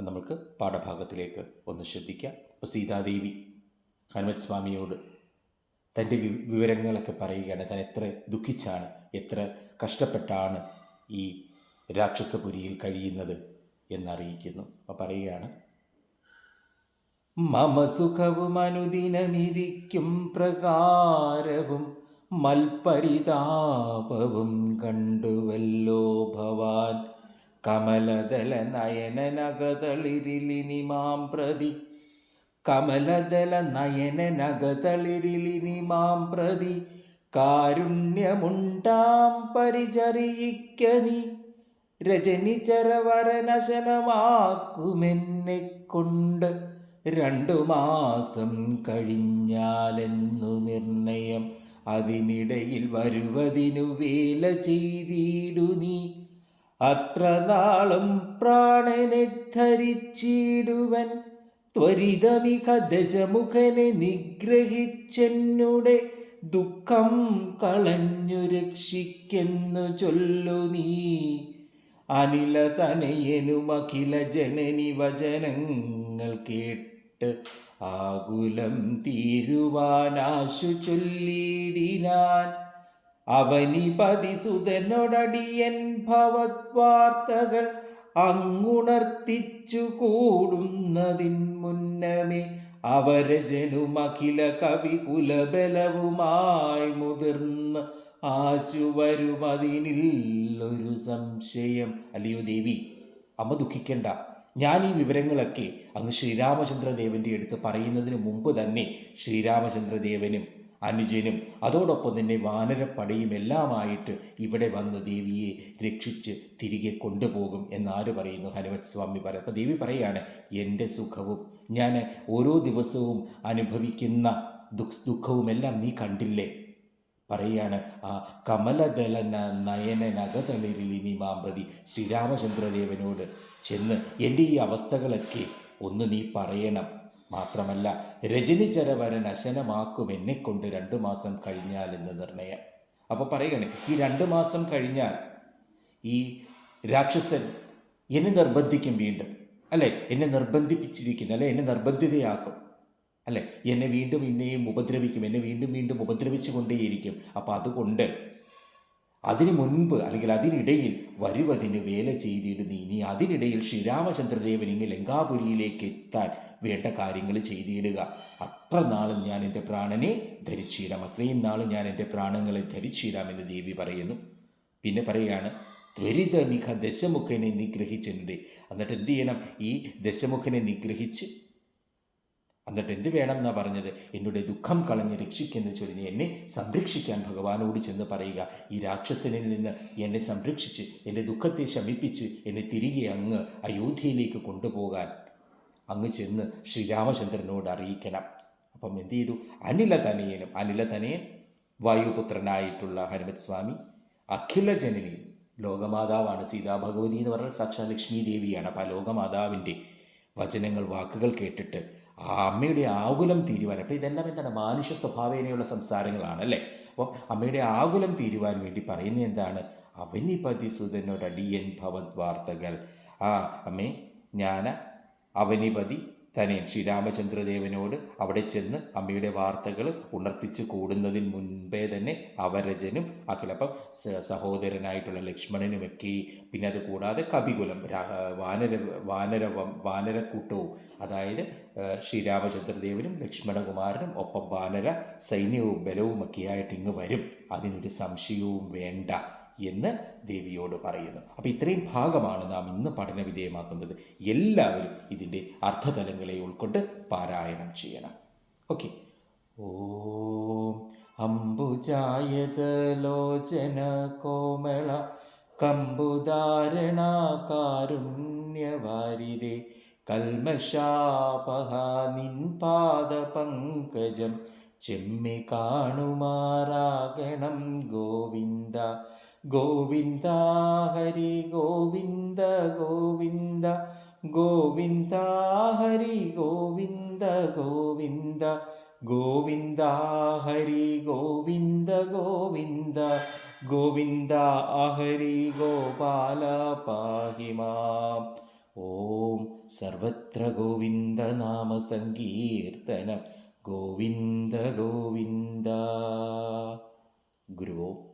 അപ്പം നമുക്ക് പാഠഭാഗത്തിലേക്ക് ഒന്ന് ശ്രദ്ധിക്കാം. അപ്പോൾ സീതാദേവി ഹനുമത് സ്വാമിയോട് തന്റെ വിവരങ്ങളൊക്കെ പറയുകയാണ് താൻ എത്ര ദുഃഖിച്ചാണ് എത്ര കഷ്ടപ്പെട്ടാണ് ഈ രാക്ഷസപുരിയിൽ കഴിയുന്നത് എന്നറിയിക്കുന്നു. അപ്പം പറയുകയാണ് മമ സുഖവും അനുദിനമിരിക്കും പ്രകാരവും മൽപരിതാപവും കണ്ടുവല്ലോ ഭവാൻ. കമലദല നയനനകതളിരിലിനി മാം പ്രതി കമലദല നയനനകതളിരിലിനി മാം പ്രതി കാരുണ്യമുണ്ടാം പരിചറിയിക്കനി രജനി ചരവരനശനമാക്കുമെന്നെ കൊണ്ട് രണ്ടു മാസം കഴിഞ്ഞാലെന്നു നിർണയം. അതിനിടയിൽ വരുവതിനു വേല ചെയ്തിടു നീ അത്ര നാളും പ്രാണനെ ധരിച്ചിടുവൻ. ത്വരിതമിക ദശമുഖനെ നിഗ്രഹിച്ചെന്നുടെ ദുഃഖം കളഞ്ഞു രക്ഷിക്കെന്നു ചൊല്ലു നീ. അനില തനയനുമഖില ജനനി വചനങ്ങൾ കേട്ട് ആകുലം തീരുവാനാശു ചൊല്ലിടിനാൻ അവനി പതിസുതനോടടിയൻ ഭവത്വാർത്തകൾ അങ്ങുണർത്തിച്ചു കൂടുന്നതിൻ മുന്നമേ അവരജനുമഖില കവികുലബലവുമായി കവി കുലബലവുമായി മുതിർന്ന് ആശു വരുമതിനില്ലൊരു സംശയം. അല്ലയോ ദേവി അമ്മ ദുഃഖിക്കണ്ട. ഞാൻ ഈ വിവരങ്ങളൊക്കെ അങ്ങ് ശ്രീരാമചന്ദ്രദേവന്റെ അടുത്ത് പറയുന്നതിന് മുമ്പ് തന്നെ ശ്രീരാമചന്ദ്രദേവനും അനുജനും അതോടൊപ്പം തന്നെ വാനരപ്പടയും എല്ലാമായിട്ട് ഇവിടെ വന്ന് ദേവിയെ രക്ഷിച്ച് തിരികെ കൊണ്ടുപോകും എന്നാര് പറയുന്നു? ഹനുമത് സ്വാമി പറയും അപ്പോൾ ദേവി പറയാണ് എന്റെ സുഖവും ഞാൻ ഓരോ ദിവസവും അനുഭവിക്കുന്ന ദുഃഖ ദുഃഖവുമെല്ലാം നീ കണ്ടില്ലേ? പറയാണ് ആ കമലദല നയന നഗതളിരിലിനി മാമ്പ്രതി ശ്രീരാമചന്ദ്രദേവനോട് ചെന്ന് എന്റെ ഈ അവസ്ഥകളൊക്കെ ഒന്ന് നീ പറയണം. മാത്രമല്ല രജനി ചരവരൻ അശനമാക്കും എന്നെക്കൊണ്ട് രണ്ടു മാസം കഴിഞ്ഞാൽ എന്ന് നിർണയം. അപ്പോൾ പറയുകയാണ് ഈ രണ്ട് മാസം കഴിഞ്ഞാൽ ഈ രാക്ഷസൻ എന്നെ നിർബന്ധിക്കും വീണ്ടും. അല്ലെ? എന്നെ നിർബന്ധിപ്പിച്ചിരിക്കുന്നു അല്ലെ? എന്നെ നിർബന്ധിതയാക്കും. അല്ലെ? എന്നെ വീണ്ടും ഇന്നെയും ഉപദ്രവിക്കും എന്നെ വീണ്ടും വീണ്ടും ഉപദ്രവിച്ചു കൊണ്ടേയിരിക്കും അപ്പോൾ അതുകൊണ്ട് അതിനു മുൻപ് അല്ലെങ്കിൽ അതിനിടയിൽ വരുവതിന് വേല ചെയ്തിരുന്നു ഇനി അതിനിടയിൽ ശ്രീരാമചന്ദ്രദേവൻ ഇങ്ങ് ലങ്കാപുരിയിലേക്ക് എത്താൻ വേണ്ട കാര്യങ്ങൾ ചെയ്തിടുക. അത്ര നാളും ഞാൻ എന്റെ പ്രാണനെ ധരിച്ചിടാം. അത്രയും നാളും ഞാൻ എന്റെ പ്രാണങ്ങളെ ധരിച്ചിടാം എന്ന് ദേവി പറയുന്നു. പിന്നെ പറയുകയാണ് ത്വരിതമിക ദശമുഖനെ നിഗ്രഹിച്ചിട്ടുണ്ട് എന്നിട്ട് എന്ത് ചെയ്യണം? ഈ ദശമുഖനെ നിഗ്രഹിച്ച് എന്നിട്ട് എന്ത് വേണം എന്നാ പറഞ്ഞത്? എന്നുടെ ദുഃഖം കളഞ്ഞ് രക്ഷിക്കെന്ന് ചൊരിഞ്ഞ് എന്നെ സംരക്ഷിക്കാൻ ഭഗവാനോട് ചെന്ന് പറയുക. ഈ രാക്ഷസനിൽ നിന്ന് എന്നെ സംരക്ഷിച്ച് എന്റെ ദുഃഖത്തെ ശമിപ്പിച്ച് എന്നെ തിരികെ അങ്ങ് അയോധ്യയിലേക്ക് കൊണ്ടുപോകാൻ അങ്ങ് ചെന്ന് ശ്രീരാമചന്ദ്രനോട് അറിയിക്കണം. അപ്പം എന്ത് ചെയ്തു? അനില തനയനും അനില തനയൻ വായുപുത്രനായിട്ടുള്ള ഹനുമത് സ്വാമി അഖില ജനനി ലോകമാതാവാണ് സീതാ ഭഗവതി എന്ന് പറഞ്ഞാൽ സാക്ഷാ ലക്ഷ്മി ദേവിയാണ്. അപ്പോൾ ആ ലോകമാതാവിന്റെ വചനങ്ങൾ വാക്കുകൾ കേട്ടിട്ട് ആ അമ്മയുടെ ആകുലം തീരുവാൻ അപ്പോൾ ഇതെല്ലാം എന്താണ്? മാനുഷ്യ സ്വഭാവേനയുള്ള സംസാരങ്ങളാണ് അല്ലേ? അപ്പം അമ്മയുടെ ആകുലം തീരുവാൻ വേണ്ടി പറയുന്നത് എന്താണ്? അവനിപതി സുതനോട് അടിയൻ ഭവത് വാർത്തകൾ ആ അമ്മേ ഞാൻ അവനിപതി തനയൻ ശ്രീരാമചന്ദ്രദേവനോട് അവിടെ ചെന്ന് അമ്മയുടെ വാർത്തകൾ ഉണർത്തിച്ച് കൂടുന്നതിന് മുൻപേ തന്നെ അവരജനും അഖിലപ്പം സഹോദരനായിട്ടുള്ള ലക്ഷ്മണനുമൊക്കെ പിന്നെ അത് കൂടാതെ കപികുലം വാനര വാനര വാനരക്കൂട്ടവും അതായത് ശ്രീരാമചന്ദ്രദേവനും ലക്ഷ്മണകുമാരനും ഒപ്പം വാനര സൈന്യവും ബലവും ഒക്കെ ആയിട്ട് ഇങ്ങ് വരും. അതിനൊരു സംശയവും വേണ്ട. എന്ന് ദേവിയോട് പറയുന്നു. അപ്പോൾ ഇത്രയും ഭാഗമാണ് നാം ഇന്ന് പഠന വിധേയമാക്കുന്നത്. എല്ലാവരും ഇതിന്റെ അർത്ഥതലങ്ങളെ ഉൾക്കൊണ്ട് പാരായണം ചെയ്യണം. ഓക്കെ. ഓം അംബുജായതലോചന കോമള കമ്പുധാരണ കാരുണ്യവാരിതേ കൽമശാപഹ നിൻ പാദപങ്കജം ചെമ്മി കാണുമാറാകണം ഗോവിന്ദ. ഗോവിന്ദ ഹരി ഗോവിന്ദ ഗോവിന്ദ. ഗോവിന്ദ ഹരി ഗോവിന്ദ ഗോവിന്ദ. ഗോവിന്ദ ഹരി ഗോവിന്ദ ഗോവിന്ദ. ഗോവിന്ദ ഹരി ഗോപാല പാഹി മാം. ഓം സർവത്ര ഗോവിന്ദ നാമ സങ്കീർത്തനം. ഗോവിന്ദ ഗോവിന്ദ ഗുരുവോ